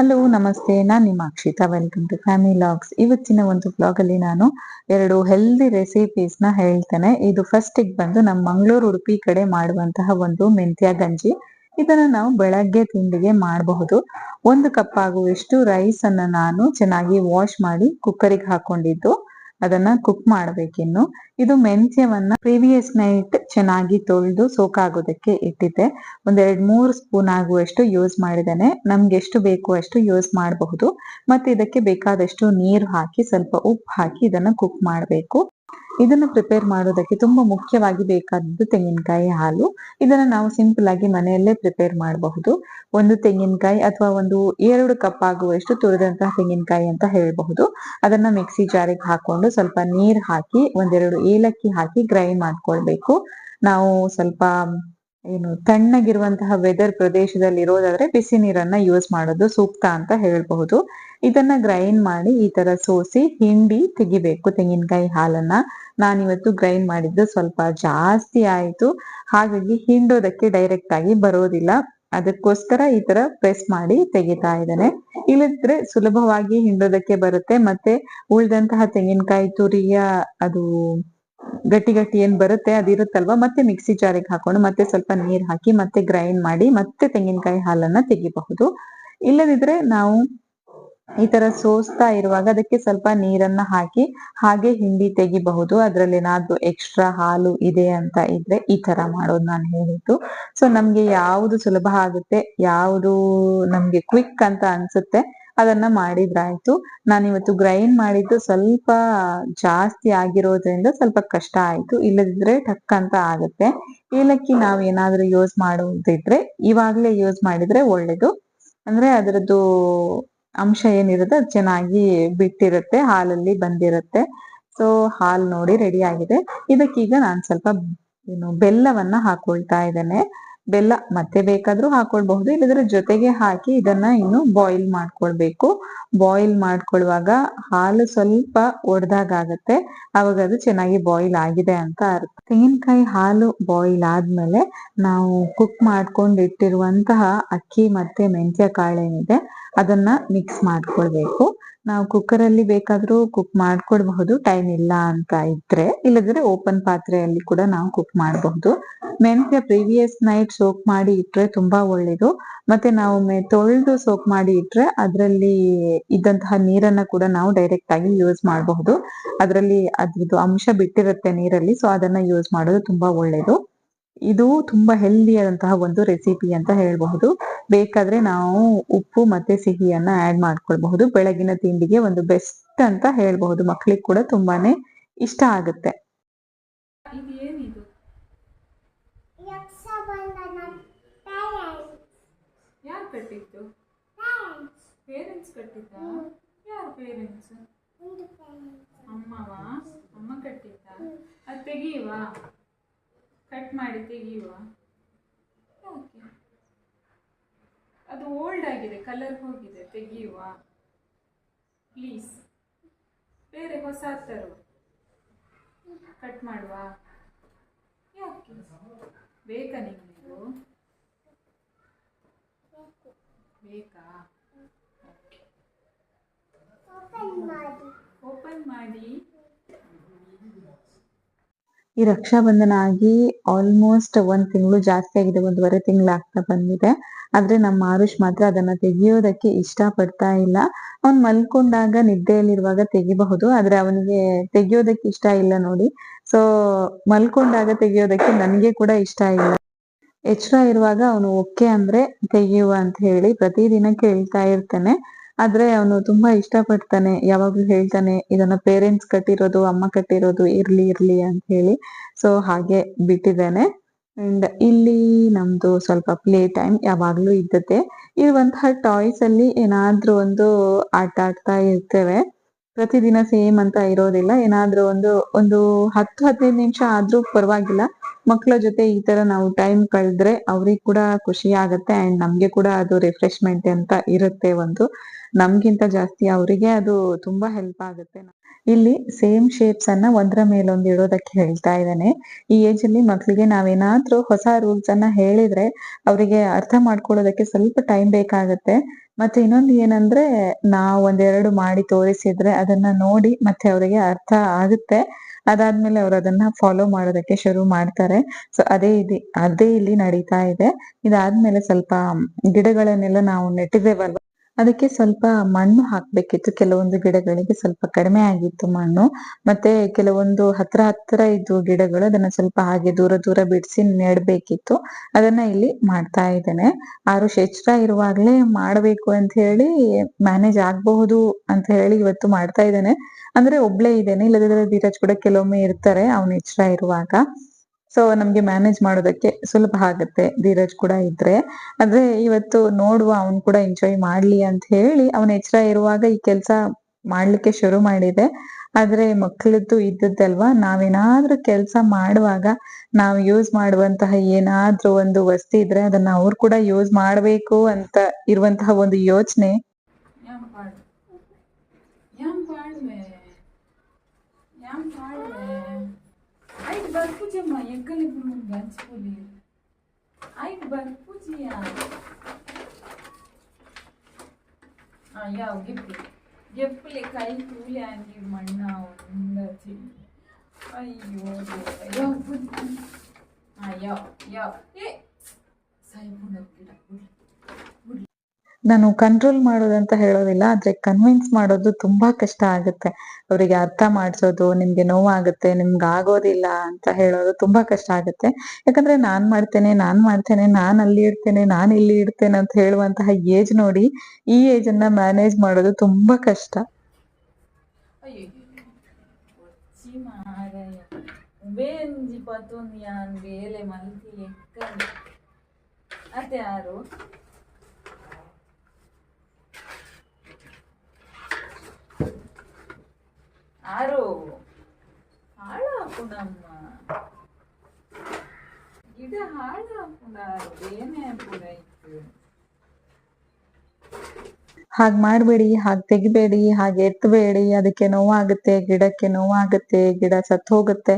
Hello, ನಮಸ್ತೆ. ನಾನು ನಿಮ್ಮ Akshita welcome to family logs ಇವತ್ತಿನ ಒಂದು ಬ್ಲಾಗ್ ಅಲ್ಲಿ ನಾನು ಎರಡು ಹೆಲ್ದಿ ರೆಸಿಪೀಸ್ನ ಹೇಳ್ತೇನೆ. ಇದು ಫಸ್ಟ್ ಬಂದು ನಮ್ಮ ಮಂಗಳೂರು ಉಡುಪಿ ಕಡೆ ಮಾಡುವಂತಹ ಒಂದು ಮೆಂತ್ಯ ಗಂಜಿ. ಇದನ್ನ ನಾವು ಬೆಳಗ್ಗೆ ತಿಂಡಿಗೆ ಮಾಡಬಹುದು. ಒಂದು ಕಪ್ ಆಗುವಷ್ಟು ರೈಸ್ ಅನ್ನ ನಾನು ಚೆನ್ನಾಗಿ ವಾಶ್ ಮಾಡಿ ಕುಕ್ಕರಿಗೆ ಹಾಕೊಂಡಿದ್ದು. ಅದನ್ನ ಕುಕ್ ಮಾಡ್ಬೇಕಿನ್ನು ಇದು ಮೆಂತ್ಯವನ್ನ ಪ್ರೀವಿಯಸ್ ನೈಟ್ ಚೆನ್ನಾಗಿ ತೊಳೆದು ಸೋಕಾಗೋದಕ್ಕೆ ಇಟ್ಟಿದ್ದೆ. ಒಂದೆರಡು ಮೂರು ಸ್ಪೂನ್ ಆಗುವಷ್ಟು ಯೂಸ್ ಮಾಡಿದ್ದೇನೆ. ನಮ್ಗೆ ಎಷ್ಟು ಬೇಕು ಅಷ್ಟು ಯೂಸ್ ಮಾಡಬಹುದು. ಮತ್ತೆ ಇದಕ್ಕೆ ಬೇಕಾದಷ್ಟು ನೀರು ಹಾಕಿ, ಸ್ವಲ್ಪ ಉಪ್ಪು ಹಾಕಿ ಇದನ್ನ ಕುಕ್ ಮಾಡಬೇಕು. ಇದನ್ನು ಪ್ರಿಪೇರ್ ಮಾಡೋದಕ್ಕೆ ತುಂಬಾ ಮುಖ್ಯವಾಗಿ ಬೇಕಾದದ್ದು ತೆಂಗಿನಕಾಯಿ ಹಾಲು. ಇದನ್ನ ನಾವು ಸಿಂಪಲ್ ಆಗಿ ಮನೆಯಲ್ಲೇ ಪ್ರಿಪೇರ್ ಮಾಡಬಹುದು. ಒಂದು ತೆಂಗಿನಕಾಯಿ ಅಥವಾ ಒಂದು ಎರಡು ಕಪ್ ಆಗುವಷ್ಟು ತುರಿದಂತಹ ತೆಂಗಿನಕಾಯಿ ಅಂತ ಹೇಳಬಹುದು. ಅದನ್ನ ಮಿಕ್ಸಿ ಜಾರಿಗೆ ಹಾಕೊಂಡು ಸ್ವಲ್ಪ ನೀರ್ ಹಾಕಿ, ಒಂದೆರಡು ಏಲಕ್ಕಿ ಹಾಕಿ ಗ್ರೈಂಡ್ ಮಾಡ್ಕೊಳ್ಬೇಕು. ನಾವು ಸ್ವಲ್ಪ ಏನು ತಣ್ಣಗಿರುವಂತಹ ವೆದರ್ ಪ್ರದೇಶದಲ್ಲಿ ಇರೋದಾದ್ರೆ ಬಿಸಿ ನೀರನ್ನ ಯೂಸ್ ಮಾಡೋದು ಸೂಕ್ತ ಅಂತ ಹೇಳಬಹುದು. ಇದನ್ನ ಗ್ರೈಂಡ್ ಮಾಡಿ ಈ ತರ ಸೋಸಿ ಹಿಂಡಿ ತೆಗಿಬೇಕು ತೆಂಗಿನಕಾಯಿ ಹಾಲನ್ನ. ನಾನಿವತ್ತು ಗ್ರೈಂಡ್ ಮಾಡಿದ್ದು ಸ್ವಲ್ಪ ಜಾಸ್ತಿ ಆಯಿತು. ಹಾಗಾಗಿ ಹಿಂಡೋದಕ್ಕೆ ಡೈರೆಕ್ಟ್ ಆಗಿ ಬರೋದಿಲ್ಲ. ಅದಕ್ಕೋಸ್ಕರ ಈ ತರ ಪ್ರೆಸ್ ಮಾಡಿ ತೆಗಿತಾ ಇದ್ದೇನೆ. ಇಲ್ಲದ್ರೆ ಸುಲಭವಾಗಿ ಹಿಂಡೋದಕ್ಕೆ ಬರುತ್ತೆ. ಮತ್ತೆ ಉಳಿದಂತಹ ತೆಂಗಿನಕಾಯಿ ತುರಿಯ ಅದು ಗಟ್ಟಿ ಗಟ್ಟಿ ಏನ್ ಬರುತ್ತೆ ಅದಿರುತ್ತಲ್ವಾ ಮತ್ತೆ ಮಿಕ್ಸಿ ಜಾರಿಗೆ ಹಾಕೊಂಡು ಮತ್ತೆ ಸ್ವಲ್ಪ ನೀರ್ ಹಾಕಿ ಮತ್ತೆ ಗ್ರೈಂಡ್ ಮಾಡಿ ಮತ್ತೆ ತೆಂಗಿನಕಾಯಿ ಹಾಲನ್ನ ತೆಗಿಬಹುದು. ಇಲ್ಲದಿದ್ರೆ ನಾವು ಈ ತರ ಸೋಸ್ತಾ ಇರುವಾಗ ಅದಕ್ಕೆ ಸ್ವಲ್ಪ ನೀರನ್ನ ಹಾಕಿ ಹಾಗೆ ಹಿಂಡಿ ತೆಗಿಬಹುದು. ಅದ್ರಲ್ಲಿ ಏನಾದ್ರೂ ಎಕ್ಸ್ಟ್ರಾ ಹಾಲು ಇದೆ ಅಂತ ಇದ್ರೆ ಈ ತರ ಮಾಡೋದು ನಾನು ಹೇಳಿದ್ದು. ಸೊ ನಮ್ಗೆ ಯಾವುದು ಸುಲಭ ಆಗುತ್ತೆ, ಯಾವುದು ನಮ್ಗೆ ಕ್ವಿಕ್ ಅಂತ ಅನ್ಸುತ್ತೆ ಅದನ್ನ ಮಾಡಿದ್ರಾಯ್ತು. ಇವತ್ತು ಗ್ರೈಂಡ್ ಮಾಡಿದ್ದು ಸ್ವಲ್ಪ ಜಾಸ್ತಿ ಆಗಿರೋದ್ರಿಂದ ಸ್ವಲ್ಪ ಕಷ್ಟ ಆಯ್ತು. ಇಲ್ಲದಿದ್ರೆ ಟಕ್ ಅಂತ ಆಗುತ್ತೆ. ಏಲಕ್ಕಿ ನಾವು ಏನಾದ್ರೂ ಯೂಸ್ ಮಾಡೋದಿದ್ರೆ, ಇವಾಗ್ಲೇ ಯೂಸ್ ಮಾಡಿದ್ರೆ ಒಳ್ಳೇದು. ಅಂದ್ರೆ ಅದರದ್ದು ಅಂಶ ಏನಿರುತ್ತೆ ಅದು ಚೆನ್ನಾಗಿ ಬಿಟ್ಟಿರುತ್ತೆ, ಹಾಲಲ್ಲಿ ಬಂದಿರುತ್ತೆ. ಸೊ ಹಾಲ್ ನೋಡಿ ರೆಡಿ ಆಗಿದೆ. ಇದಕ್ಕೀಗ ನಾನು ಸ್ವಲ್ಪ, ಏನು, ಬೆಲ್ಲವನ್ನ ಹಾಕೊಳ್ತಾ ಇದ್ದೇನೆ. ಬೆಲ್ಲ ಮತ್ತೆ ಬೇಕಾದ್ರೂ ಹಾಕೊಳ್ಬಹುದು. ಇಲ್ಲದ್ರ ಜೊತೆಗೆ ಹಾಕಿ ಇದನ್ನ ಇನ್ನು ಬಾಯ್ಲ್ ಮಾಡ್ಕೊಳ್ಬೇಕು. ಬಾಯ್ಲ್ ಮಾಡ್ಕೊಳ್ಳುವಾಗ ಹಾಲು ಸ್ವಲ್ಪ ಒಡೆದಾಗ ಆಗತ್ತೆ. ಅವಾಗ ಅದು ಚೆನ್ನಾಗಿ ಬಾಯ್ಲ್ ಆಗಿದೆ ಅಂತ ಅರ್ಥ. ತೆಂಗಿನಕಾಯಿ ಹಾಲು ಬಾಯ್ಲ್ ಆದ್ಮೇಲೆ ನಾವು ಕುಕ್ ಮಾಡ್ಕೊಂಡು ಇಟ್ಟಿರುವಂತಹ ಅಕ್ಕಿ ಮತ್ತೆ ಮೆಂತ್ಯ ಕಾಳೇನಿದೆ, ಅದನ್ನ ಮಿಕ್ಸ್ ಮಾಡ್ಕೊಳ್ಬೇಕು. ನಾವು ಕುಕ್ಕರ್ ಅಲ್ಲಿ ಬೇಕಾದ್ರೂ ಕುಕ್ ಮಾಡ್ಕೊಡ್ಬಹುದು ಟೈಮ್ ಇಲ್ಲ ಅಂತ ಇದ್ರೆ. ಇಲ್ಲದ್ರೆ ಓಪನ್ ಪಾತ್ರೆಯಲ್ಲಿ ಕೂಡ ನಾವು ಕುಕ್ ಮಾಡಬಹುದು. ಮೆಂತ್ಯ ಪ್ರೀವಿಯಸ್ ನೈಟ್ ಸೋಕ್ ಮಾಡಿ ಇಟ್ರೆ ತುಂಬಾ ಒಳ್ಳೇದು. ಮತ್ತೆ ನಾವು ತೊಳೆದು ಸೋಕ್ ಮಾಡಿ ಇಟ್ರೆ ಅದರಲ್ಲಿ ಇದ್ದಂತಹ ನೀರನ್ನ ಕೂಡ ನಾವು ಡೈರೆಕ್ಟ್ ಆಗಿ ಯೂಸ್ ಮಾಡಬಹುದು. ಅದರಲ್ಲಿ ಅದ್ರದ್ದು ಅಂಶ ಬಿಟ್ಟಿರುತ್ತೆ ನೀರಲ್ಲಿ ಸೊ ಅದನ್ನ ಯೂಸ್ ಮಾಡೋದು ತುಂಬಾ ಒಳ್ಳೇದು. ಇದು ತುಂಬಾ ಹೆಲ್ದಿ ಆದಂತಹ ಒಂದು ರೆಸಿಪಿ ಅಂತ ಹೇಳಬಹುದು. ಬೇಕಾದ್ರೆ ನಾವು ಉಪ್ಪು ಮತ್ತೆ ಸಿಹಿಯನ್ನ ಆಡ್ ಮಾಡ್ಕೊಳ್ಬಹುದು. ಬೆಳಗಿನ ತಿಂಡಿಗೆ ಒಂದು ಬೆಸ್ಟ್ ಅಂತ ಹೇಳಬಹುದು. ಮಕ್ಕಳಿಗೆ ಕೂಡ ತುಂಬಾನೇ ಇಷ್ಟ ಆಗುತ್ತೆ. ಅಮ್ಮವಾ? ಅಮ್ಮ ಕಟ್ಟಿದ್ದ? ಅದು ತೆಗಿಯುವಾ? ಕಟ್ ಮಾಡಿ ತೆಗೆಯುವ. ಓಕೆ ಅದು ಓಲ್ಡ್ ಆಗಿದೆ ಕಲರ್ ಹೋಗಿದೆ ತೆಗೆಯುವ. ಪ್ಲೀಸ್ ಬೇರೆ ಹೊಸ ತರು ಕಟ್ ಮಾಡುವ. ಯಾಕೆ ಬೇಕಾ ನಿಮಗಿದು ಬೇಕಾ? ಓಪನ್ ಮಾಡಿ. ಈ ರಕ್ಷಾ ಬಂಧನ ಆಗಿ ಆಲ್ಮೋಸ್ಟ್ ಒಂದ್ ತಿಂಗಳು ಜಾಸ್ತಿ ಆಗಿದೆ ಒಂದೂವರೆ ತಿಂಗಳು ಆಗ್ತಾ ಬಂದಿದೆ. ಆದ್ರೆ ನಮ್ಮ ಆರುಷ್ ಮಾತ್ರ ಅದನ್ನ ತೆಗಿಯೋದಕ್ಕೆ ಇಷ್ಟ ಪಡ್ತಾ ಇಲ್ಲ. ಅವ್ನ್ ಮಲ್ಕೊಂಡಾಗ ನಿದ್ದೆಯಲ್ಲಿರುವಾಗ ತೆಗಿಬಹುದು, ಆದ್ರೆ ಅವನಿಗೆ ತೆಗಿಯೋದಕ್ಕೆ ಇಷ್ಟ ಇಲ್ಲ ನೋಡಿ. ಸೊ ಮಲ್ಕೊಂಡಾಗ ತೆಗಿಯೋದಕ್ಕೆ ನನಗೆ ಕೂಡ ಇಷ್ಟ ಇಲ್ಲ. ಎಚ್ಚರ ಇರುವಾಗ ಅವನು ಓಕೆ ಅಂದ್ರೆ ತೆಗೆಯುವ ಅಂತ ಹೇಳಿ ಪ್ರತಿದಿನ ಕೇಳ್ತಾ ಇರ್ತೇನೆ. ಆದ್ರೆ ಅವನು ತುಂಬಾ ಇಷ್ಟಪಡ್ತಾನೆ, ಯಾವಾಗ್ಲೂ ಹೇಳ್ತಾನೆ, ಇದನ್ನ ಪೇರೆಂಟ್ಸ್ ಕಟ್ಟಿರೋದು, ಅಮ್ಮ ಕಟ್ಟಿರೋದು ಇರ್ಲಿ ಇರ್ಲಿ ಅಂತ ಹೇಳಿ. ಸೊ ಹಾಗೆ ಬಿಟ್ಟಿದ್ದಾನೆ. ಅಂಡ್ ಇಲ್ಲಿ ನಮ್ದು ಸ್ವಲ್ಪ ಪ್ಲೇ ಟೈಮ್ ಯಾವಾಗ್ಲೂ ಇದ್ದತೆ ಇರುವಂತಹ ಟಾಯ್ಸ್ ಅಲ್ಲಿ ಏನಾದ್ರೂ ಒಂದು ಆಟ ಆಡ್ತಾ ಇರ್ತೇವೆ. ಪ್ರತಿದಿನ ಸೇಮ್ ಅಂತ ಇರೋದಿಲ್ಲ. ಏನಾದ್ರೂ ಒಂದು ಒಂದು ಹತ್ತು, ಹದಿನೈದು ನಿಮಿಷ ಆದ್ರೂ ಪರವಾಗಿಲ್ಲ. ಮಕ್ಕಳ ಜೊತೆ ಈ ತರ ನಾವು ಟೈಮ್ ಕಳೆದ್ರೆ ಅವ್ರಿಗೆ ಕೂಡ ಖುಷಿ ಆಗತ್ತೆ. ಅಂಡ್ ನಮ್ಗೆ ಕೂಡ ಅದು ರಿಫ್ರೆಶ್ಮೆಂಟ್ ಅಂತ ಇರುತ್ತೆ ಒಂದು. ನಮ್ಗಿಂತ ಜಾಸ್ತಿ ಅವರಿಗೆ ಅದು ತುಂಬಾ ಹೆಲ್ಪ್ ಆಗುತ್ತೆ. ಇಲ್ಲಿ ಸೇಮ್ ಶೇಪ್ಸ್ ಅನ್ನ ಒಂದ್ರ ಮೇಲೊಂದು ಇಡೋದಕ್ಕೆ ಹೇಳ್ತಾ ಇದ್ದಾನೆ. ಈ ಏಜ್ ಅಲ್ಲಿ ಮಕ್ಳಿಗೆ ನಾವೇನಾದ್ರೂ ಹೊಸ ರೂಲ್ಸ್ ಅನ್ನ ಹೇಳಿದ್ರೆ ಅವರಿಗೆ ಅರ್ಥ ಮಾಡ್ಕೊಳ್ಳೋದಕ್ಕೆ ಸ್ವಲ್ಪ ಟೈಮ್ ಬೇಕಾಗತ್ತೆ. ಮತ್ತೆ ಇನ್ನೊಂದು ಏನಂದ್ರೆ ನಾವು ಒಂದೆರಡು ಮಾಡಿ ತೋರಿಸಿದ್ರೆ ಅದನ್ನ ನೋಡಿ ಮತ್ತೆ ಅವರಿಗೆ ಅರ್ಥ ಆಗುತ್ತೆ. ಅದಾದ್ಮೇಲೆ ಅವ್ರು ಅದನ್ನ ಫಾಲೋ ಮಾಡೋದಕ್ಕೆ ಶುರು ಮಾಡ್ತಾರೆ. ಸೊ ಅದೇ ಇದೆ, ಅದೇ ಇಲ್ಲಿ ನಡೀತಾ ಇದೆ. ಇದಾದ್ಮೇಲೆ ಸ್ವಲ್ಪ ಗಿಡಗಳನ್ನೆಲ್ಲ ನಾವು ನೆಟ್ಟಿದ್ದೇವಲ್ವ? ಅದಕ್ಕೆ ಸ್ವಲ್ಪ ಮಣ್ಣು ಹಾಕ್ಬೇಕಿತ್ತು. ಕೆಲವೊಂದು ಗಿಡಗಳಿಗೆ ಸ್ವಲ್ಪ ಕಡಿಮೆ ಆಗಿತ್ತು ಮಣ್ಣು. ಮತ್ತೆ ಕೆಲವೊಂದು ಹತ್ರ ಹತ್ರ ಇದ್ದು ಗಿಡಗಳು ಅದನ್ನ ಸ್ವಲ್ಪ ಹಾಗೆ ದೂರ ದೂರ ಬಿಡಿಸಿ ನೆಡ್ಬೇಕಿತ್ತು. ಅದನ್ನ ಇಲ್ಲಿ ಮಾಡ್ತಾ ಇದ್ದೇನೆ. ಆರು ಎಚ್ಚರ ಇರುವಾಗ್ಲೇ ಮಾಡ್ಬೇಕು ಅಂತ ಹೇಳಿ ಮ್ಯಾನೇಜ್ ಆಗಬಹುದು ಅಂತ ಹೇಳಿ ಇವತ್ತು ಮಾಡ್ತಾ ಇದ್ದೇನೆ. ಅಂದ್ರೆ ಒಬ್ಳೇ ಇದ್ದೇನೆ. ಇಲ್ಲದಿದ್ರೆ ಧೀರಜ್ ಕೂಡ ಕೆಲವೊಮ್ಮೆ ಇರ್ತಾರೆ. ಅವ್ನ ಎಚ್ಚರ ಇರುವಾಗ. ಸೊ ನಮ್ಗೆ ಮ್ಯಾನೇಜ್ ಮಾಡೋದಕ್ಕೆ ಸುಲಭ ಆಗುತ್ತೆ. ಧೀರಜ್ ಕೂಡ ಇದ್ರೆ. ಆದ್ರೆ ಇವತ್ತು ನೋಡುವ, ಅವ್ನ್ ಕೂಡ ಎಂಜಾಯ್ ಮಾಡ್ಲಿ ಅಂತ ಹೇಳಿ ಅವನ ಎಚ್ಚರ ಇರುವಾಗ ಈ ಕೆಲ್ಸ ಮಾಡ್ಲಿಕ್ಕೆ ಶುರು ಮಾಡಿದೆ. ಆದ್ರೆ ಮಕ್ಕಳದ್ದು ಇದ್ದದ್ದಲ್ವಾ? ನಾವೇನಾದ್ರೂ ಕೆಲ್ಸ ಮಾಡುವಾಗ ನಾವು ಯೂಸ್ ಮಾಡುವಂತಹ ಏನಾದ್ರೂ ಒಂದು ವಸ್ತು ಇದ್ರೆ ಅದನ್ನ ಅವ್ರು ಕೂಡ ಯೂಸ್ ಮಾಡ್ಬೇಕು ಅಂತ ಇರುವಂತಹ ಒಂದು ಯೋಚನೆ. Ai que barfudia, mãe. Eu ganhei por um grande poder. Ai que barfudia. Ah, yeah, gift. Gift లెక్క అయి పూలే అని మన్న ఉండదు అయ్యో అయ్యో అయ్యో ఏ సైపు డబ్బులు డబ్బులు ನಾನು ಕಂಟ್ರೋಲ್ ಮಾಡೋದಂತ ಹೇಳೋದಿಲ್ಲ, ಆದ್ರೆ ಕನ್ವಿನ್ಸ್ ಮಾಡೋದು ತುಂಬಾ ಕಷ್ಟ ಆಗುತ್ತೆ. ಅವರಿಗೆ ಅರ್ಥ ಮಾಡಿಸೋದು, ನಿಮ್ಗೆ ನೋವಾಗುತ್ತೆ, ನಿಮ್ಗೆ ಆಗೋದಿಲ್ಲ ಅಂತ ಹೇಳೋದು ತುಂಬಾ ಕಷ್ಟ ಆಗುತ್ತೆ. ಯಾಕಂದ್ರೆ ನಾನ್ ಮಾಡ್ತೇನೆ ನಾನ್ ಮಾಡ್ತೇನೆ, ನಾನ್ ಅಲ್ಲಿ ಇಡ್ತೇನೆ, ನಾನ್ ಇಲ್ಲಿ ಇಡ್ತೇನೆ ಅಂತ ಹೇಳುವಂತಹ ಏಜ್ ನೋಡಿ ಈ ಏಜ್ ಅನ್ನ ಮ್ಯಾನೇಜ್ ಮಾಡೋದು ತುಂಬಾ ಕಷ್ಟ. ಬೇಂಜಿ ಯಾರು? ಅತ್ಯಾರು ಯಾರು? ಹಾಳಾಕುಣಮ್ಮ ಗಿಡ ಹಾಳಾಕುಣೇನೆ ಇತ್ತು. ಹಾಗ್ ಮಾಡ್ಬೇಡಿ, ಹಾಗ್ ತೆಗಿಬೇಡಿ, ಹಾಗೆ ಎತ್ತಬೇಡಿ, ಅದಕ್ಕೆ ನೋವಾಗುತ್ತೆ, ಗಿಡಕ್ಕೆ ನೋವಾಗುತ್ತೆ, ಗಿಡ ಸತ್ ಹೋಗುತ್ತೆ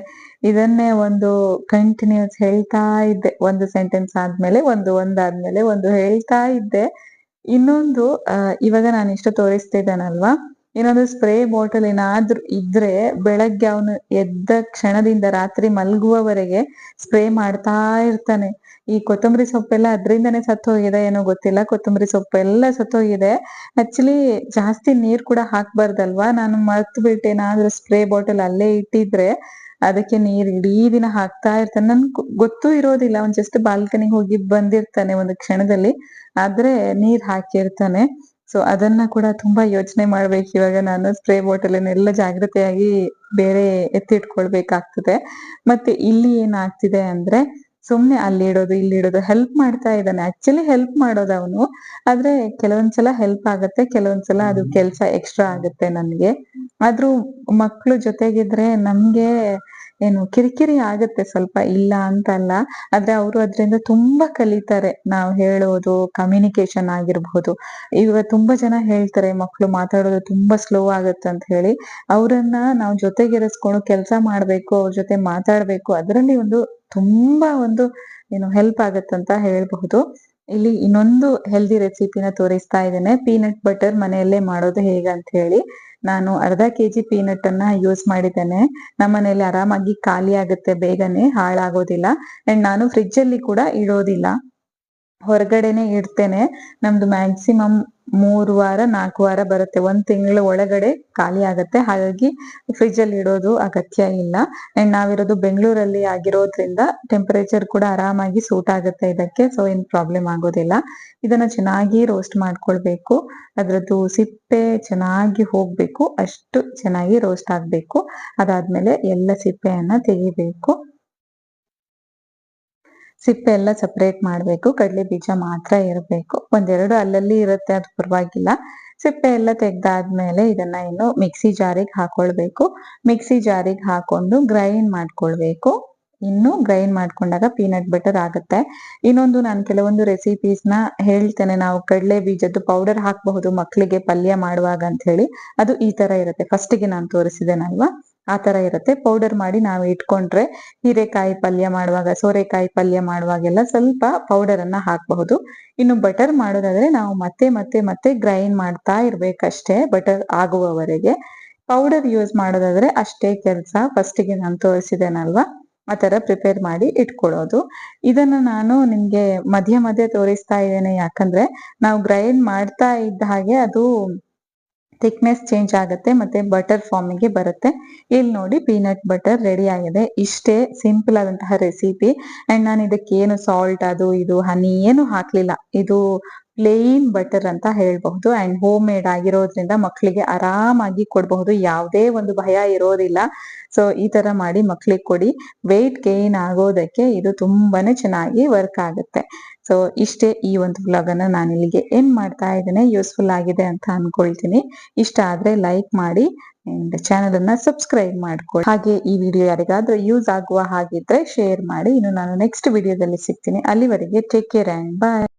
ಇದನ್ನೇ ಒಂದು ಕಂಟಿನ್ಯೂಸ್ ಹೇಳ್ತಾ ಇದ್ದೆ. ಒಂದು ಸೆಂಟೆನ್ಸ್ ಆದ್ಮೇಲೆ, ಒಂದು ಒಂದಾದ್ಮೇಲೆ ಒಂದು ಹೇಳ್ತಾ ಇದ್ದೆ. ಇನ್ನೊಂದು ಇವಾಗ ನಾನು ಇಷ್ಟು ತೋರಿಸ್ತಿದ್ದೇನಲ್ವಾ? ಇನ್ನೊಂದು ಸ್ಪ್ರೇ ಬಾಟಲ್ ಏನಾದ್ರೂ ಇದ್ರೆ ಬೆಳಗ್ಗೆ ಅವನು ಎದ್ದ ಕ್ಷಣದಿಂದ ರಾತ್ರಿ ಮಲಗುವವರೆಗೆ ಸ್ಪ್ರೇ ಮಾಡ್ತಾ ಇರ್ತಾನೆ. ಈ ಕೊತ್ತಂಬರಿ ಸೊಪ್ಪೆಲ್ಲ ಅದ್ರಿಂದನೇ ಸತ್ತೋಗಿದೆ ಏನೋ ಗೊತ್ತಿಲ್ಲ. ಕೊತ್ತಂಬರಿ ಸೊಪ್ಪೆಲ್ಲ ಸತ್ತೋಗಿದೆ ಆಕ್ಚುಲಿ ಜಾಸ್ತಿ ನೀರ್ ಕೂಡ ಹಾಕ್ಬಾರ್ದಲ್ವಾ? ನಾನು ಮರ್ತು ಬಿಟ್ಟು ಏನಾದ್ರೂ ಸ್ಪ್ರೇ ಬಾಟಲ್ ಅಲ್ಲೇ ಇಟ್ಟಿದ್ರೆ ಅದಕ್ಕೆ ನೀರ್ ಇಡೀ ದಿನ ಹಾಕ್ತಾ ಇರ್ತಾನೆ. ನನ್ ಗೊತ್ತೂ ಇರೋದಿಲ್ಲ. ಅವ್ನ್ ಜಸ್ಟ್ ಬಾಲ್ಕನಿಗೆ ಹೋಗಿ ಬಂದಿರ್ತಾನೆ ಒಂದು ಕ್ಷಣದಲ್ಲಿ. ಆದ್ರೆ ನೀರ್ ಹಾಕಿರ್ತಾನೆ. ಸೊ ಅದನ್ನ ಕೂಡ ತುಂಬಾ ಯೋಚನೆ ಮಾಡ್ಬೇಕು. ಇವಾಗ ನಾನು ಸ್ಪ್ರೇ ಬಾಟಲ್ ಎಲ್ಲ ಜಾಗ್ರತೆಯಾಗಿ ಬೇರೆ ಎತ್ತಿಟ್ಕೊಳ್ಬೇಕಾಗ್ತದೆ. ಮತ್ತೆ ಇಲ್ಲಿ ಏನಾಗ್ತಿದೆ ಅಂದ್ರೆ ಸುಮ್ನೆ ಅಲ್ಲಿ ಇಡೋದು ಇಲ್ಲಿ ಇಡೋದು ಹೆಲ್ಪ್ ಮಾಡ್ತಾ ಇದ್ದಾನೆ. ಆಕ್ಚುಲಿ ಹೆಲ್ಪ್ ಮಾಡೋದು ಅವನು. ಆದ್ರೆ ಕೆಲವೊಂದ್ಸಲ ಹೆಲ್ಪ್ ಆಗತ್ತೆ ಕೆಲವೊಂದ್ಸಲ ಅದು ಕೆಲ್ಸ ಎಕ್ಸ್ಟ್ರಾ ಆಗುತ್ತೆ ನನ್ಗೆ. ಆದ್ರೂ ಮಕ್ಳು ಜೊತೆಗಿದ್ರೆ ನಮ್ಗೆ ಏನು ಕಿರಿಕಿರಿ ಆಗತ್ತೆ ಸ್ವಲ್ಪ ಇಲ್ಲ ಅಂತಲ್ಲ, ಆದ್ರೆ ಅವರು ಅದರಿಂದ ತುಂಬಾ ಕಲಿತಾರೆ. ನಾವು ಹೇಳೋದು ಕಮ್ಯುನಿಕೇಶನ್ ಆಗಿರ್ಬಹುದು ಇವಾಗ ತುಂಬಾ ಜನ ಹೇಳ್ತಾರೆ ಮಕ್ಕಳು ಮಾತಾಡೋದು ತುಂಬಾ ಸ್ಲೋ ಆಗತ್ತೆ ಅಂತ ಹೇಳಿ. ಅವರನ್ನ ನಾವು ಜೊತೆಗಿರಿಸ್ಕೊಂಡು ಕೆಲಸ ಮಾಡ್ಬೇಕು, ಅವ್ರ ಜೊತೆ ಮಾತಾಡ್ಬೇಕು, ಅದರಲ್ಲಿ ಒಂದು ತುಂಬಾ ಒಂದು ಏನು ಹೆಲ್ಪ್ ಆಗತ್ತಂತ ಹೇಳ್ಬಹುದು. ಇಲ್ಲಿ ಇನ್ನೊಂದು ಹೆಲ್ದಿ ರೆಸಿಪಿನ ತೋರಿಸ್ತಾ ಇದ್ದೇನೆ. ಪೀನಟ್ ಬಟರ್ ಮನೆಯಲ್ಲೇ ಮಾಡೋದು ಹೇಗಂತ ಹೇಳಿ. ನಾನು ಅರ್ಧ ಕೆಜಿ ಪೀನಟ್ ಅನ್ನ ಯೂಸ್ ಮಾಡಿದ್ದೇನೆ. ನಮ್ಮನೇಲಿ ಆರಾಮಾಗಿ ಖಾಲಿ ಆಗುತ್ತೆ, ಬೇಗನೆ ಹಾಳಾಗೋದಿಲ್ಲ. ಅಂಡ್ ನಾನು ಫ್ರಿಡ್ಜ್ ಅಲ್ಲಿ ಕೂಡ ಇಡೋದಿಲ್ಲ. ಹೊರಗಡೆನೆ ಇಡ್ತೇನೆ. ನಮ್ದು ಮ್ಯಾಕ್ಸಿಮಮ್ ಮೂರು ವಾರ, ನಾಲ್ಕು ವಾರ ಬರುತ್ತೆ. ಒಂದ್ ತಿಂಗಳ ಒಳಗಡೆ ಖಾಲಿ ಆಗತ್ತೆ. ಹಾಗಾಗಿ ಫ್ರಿಜ್ ಅಲ್ಲಿ ಇಡೋದು ಅಗತ್ಯ ಇಲ್ಲ. ಅಂಡ್ ನಾವಿರೋದು ಬೆಂಗಳೂರಲ್ಲಿ ಆಗಿರೋದ್ರಿಂದ ಟೆಂಪರೇಚರ್ ಕೂಡ ಆರಾಮಾಗಿ ಸೂಟ್ ಆಗುತ್ತೆ ಇದಕ್ಕೆ. ಸೊ ಏನ್ ಪ್ರಾಬ್ಲಮ್ ಆಗೋದಿಲ್ಲ. ಇದನ್ನ ಚೆನ್ನಾಗಿ ರೋಸ್ಟ್ ಮಾಡ್ಕೊಳ್ಬೇಕು. ಅದ್ರದ್ದು ಸಿಪ್ಪೆ ಚೆನ್ನಾಗಿ ಹೋಗ್ಬೇಕು. ಅಷ್ಟು ಚೆನ್ನಾಗಿ ರೋಸ್ಟ್ ಆಗ್ಬೇಕು. ಅದಾದ್ಮೇಲೆ ಎಲ್ಲ ಸಿಪ್ಪೆಯನ್ನ ತೆಗಿಬೇಕು. ಸಿಪ್ಪೆ ಎಲ್ಲ ಸಪರೇಟ್ ಮಾಡ್ಬೇಕು, ಕಡಲೆ ಬೀಜ ಮಾತ್ರ ಇರಬೇಕು. ಒಂದೆರಡು ಅಲ್ಲಲ್ಲಿ ಇರುತ್ತೆ, ಅದು ಪರವಾಗಿಲ್ಲ. ಸಿಪ್ಪೆ ಎಲ್ಲ ತೆಗ್ದಾದ್ಮೇಲೆ ಇದನ್ನ ಇನ್ನು ಮಿಕ್ಸಿ ಜಾರಿಗೆ ಹಾಕೊಳ್ಬೇಕು. ಮಿಕ್ಸಿ ಜಾರಿಗೆ ಹಾಕೊಂಡು ಗ್ರೈಂಡ್ ಮಾಡ್ಕೊಳ್ಬೇಕು. ಇನ್ನು ಗ್ರೈಂಡ್ ಮಾಡ್ಕೊಂಡಾಗ ಪೀನಟ್ ಬಟರ್ ಆಗುತ್ತೆ. ಇನ್ನೊಂದು ನಾನು ಕೆಲವೊಂದು ರೆಸಿಪೀಸ್ನ ಹೇಳ್ತೇನೆ. ನಾವು ಕಡಲೆ ಬೀಜದ್ದು ಪೌಡರ್ ಹಾಕಬಹುದು ಮಕ್ಕಳಿಗೆ ಪಲ್ಯ ಮಾಡುವಾಗ ಅಂತ ಹೇಳಿ ಅದು ಈ ತರ ಇರುತ್ತೆ. ಫಸ್ಟ್ಗೆ ನಾನು ತೋರಿಸಿದ್ದೇನಲ್ವಾ? ಆ ತರ ಇರುತ್ತೆ. ಪೌಡರ್ ಮಾಡಿ ನಾವು ಇಟ್ಕೊಂಡ್ರೆ ಹೀರೆಕಾಯಿ ಪಲ್ಯ ಮಾಡುವಾಗ, ಸೋರೆಕಾಯಿ ಪಲ್ಯ ಮಾಡುವಾಗೆಲ್ಲ ಸ್ವಲ್ಪ ಪೌಡರ್ ಅನ್ನ ಹಾಕಬಹುದು. ಇನ್ನು ಬಟರ್ ಮಾಡೋದಾದ್ರೆ ನಾವು ಮತ್ತೆ ಮತ್ತೆ ಮತ್ತೆ ಗ್ರೈಂಡ್ ಮಾಡ್ತಾ ಇರ್ಬೇಕಷ್ಟೇ ಬಟರ್ ಆಗುವವರೆಗೆ. ಪೌಡರ್ ಯೂಸ್ ಮಾಡೋದಾದ್ರೆ ಅಷ್ಟೇ ಕೆಲಸ. ಫಸ್ಟಿಗೆ ನಾನು ತೋರಿಸಿದ್ದೇನಲ್ವಾ ಆ ತರ ಪ್ರಿಪೇರ್ ಮಾಡಿ ಇಟ್ಕೊಳ್ಳೋದು. ಇದನ್ನ ನಾನು ನಿಮ್ಗೆ ಮಧ್ಯ ಮಧ್ಯ ತೋರಿಸ್ತಾ ಇದ್ದೇನೆ. ಯಾಕಂದ್ರೆ ನಾವು ಗ್ರೈಂಡ್ ಮಾಡ್ತಾ ಇದ್ದ ಹಾಗೆ ಅದು ಥಿಕ್ನೆಸ್ ಚೇಂಜ್ ಆಗುತ್ತೆ, ಮತ್ತೆ ಬಟರ್ ಫಾರ್ಮಿಗೆ ಬರುತ್ತೆ. ಇಲ್ಲಿ ನೋಡಿ ಪೀನಟ್ ಬಟರ್ ರೆಡಿ ಆಗಿದೆ. ಇಷ್ಟೇ ಸಿಂಪಲ್ ಆದಂತಹ ರೆಸಿಪಿ ಅಂಡ್ ನಾನು ಇದಕ್ಕೆ ಏನು ಸಾಲ್ಟ್ ಅದು ಇದು ಹನಿ ಏನು ಹಾಕ್ಲಿಲ್ಲ. ಇದು ಪ್ಲೇನ್ ಬಟರ್ ಅಂತ ಹೇಳ್ಬಹುದು ಅಂಡ್ ಹೋಮ್ ಮೇಡ್ ಆಗಿರೋದ್ರಿಂದ ಮಕ್ಕಳಿಗೆ ಆರಾಮಾಗಿ ಕೊಡಬಹುದು. ಯಾವುದೇ ಒಂದು ಭಯ ಇರೋದಿಲ್ಲ. ಸೊ ಈ ತರ ಮಾಡಿ ಮಕ್ಕಳಿಗೆ ಕೊಡಿ. ವೆಯ್ಟ್ ಗೇನ್ ಆಗೋದಕ್ಕೆ ಇದು ತುಂಬಾನೇ ಚೆನ್ನಾಗಿ ವರ್ಕ್ ಆಗುತ್ತೆ. ಸೊ ಇಷ್ಟೇ ಈ ಒಂದು ಬ್ಲಾಗ್ ಅನ್ನ ನಾನು ಇಲ್ಲಿಗೆ ಏನ್ ಮಾಡ್ತಾ ಇದ್ದೇನೆ. ಯೂಸ್ಫುಲ್ ಆಗಿದೆ ಅಂತ ಅನ್ಕೊಳ್ತೀನಿ. ಇಷ್ಟ ಆದ್ರೆ ಲೈಕ್ ಮಾಡಿ ಅಂಡ್ ಚಾನಲ್ ಅನ್ನ ಸಬ್ಸ್ಕ್ರೈಬ್ ಮಾಡ್ಕೊಳ್ಳಿ. ಹಾಗೆ ಈ ವಿಡಿಯೋ ಯಾರಿಗಾದ್ರೂ ಯೂಸ್ ಆಗುವ ಹಾಗಿದ್ರೆ ಶೇರ್ ಮಾಡಿ. ಇನ್ನು ನಾನು ನೆಕ್ಸ್ಟ್ ವಿಡಿಯೋದಲ್ಲಿ ಸಿಗ್ತೀನಿ. ಅಲ್ಲಿವರೆಗೆ ಟೇಕ್ ಕೇರ್ ಅಂಡ್ ಬಾಯ್